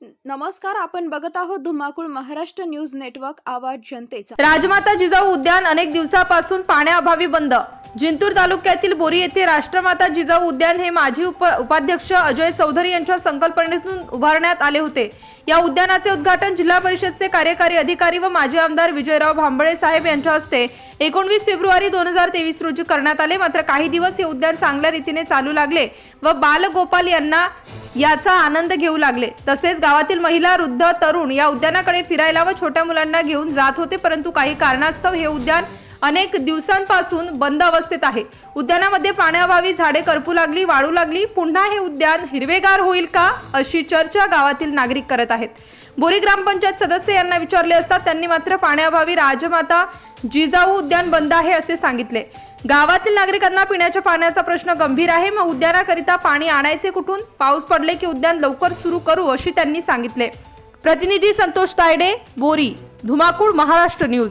नमस्कार आपण बघत आहोत धुमाकूळ महाराष्ट्र न्यूज नेटवर्क आवाज जनतेचा. राजमाता जिजाऊ उद्यान अनेक दिवसापासून पाण्याअभावी बंद. जिंतूर तालुक्यातील बोरी येथे राष्ट्रमाता जिजाऊ उद्यान हे माजी उप उपाध्यक्ष अजय चौधरी यांच्या संकल्पनेतून उभारण्यात आले होते. या उद्यानाचे उद्घाटन जिल्हा परिषदचे कार्यकारी अधिकारी व माजी आमदार विजयराव भांबळे साहेब यांच्या हस्ते एकोणवीस फेब्रुवारी दोन हजार तेवीस रोजी करण्यात आले. मात्र काही दिवस हे उद्यान चांगल्या रीतीने चालू लागले व बालगोपाल यांना याचा आनंद घेऊ लागले. तसेच गावातील महिला वृद्ध तरुण या उद्यानाकडे फिरायला व छोट्या मुलांना घेऊन जात होते परंतु काही कारणास्तव हे उद्यान अनेक दिवसांपासून बंद अवस्थेत आहे. उद्यानामध्ये पाण्याअभावी झाडे करपू लागली वाळू लागली. पुन्हा हे उद्यान हिरवेगार होईल का अशी चर्चा गावातील नागरिक करत आहेत. बोरी ग्रामपंचायत सदस्य यांना विचारले असता त्यांनी मात्र पाण्याअभावी राजमाता जिजाऊ उद्यान बंद आहे असे सांगितले. गावातील नागरिकांना पिण्याच्या पाण्याचा प्रश्न गंभीर आहे. मग उद्यानाकरिता पाणी आणायचे कुठून? पाऊस पडले की उद्यान लवकर सुरू करू अशी त्यांनी सांगितले. प्रतिनिधी संतोष तायडे बोरी धुमाकूळ महाराष्ट्र न्यूज.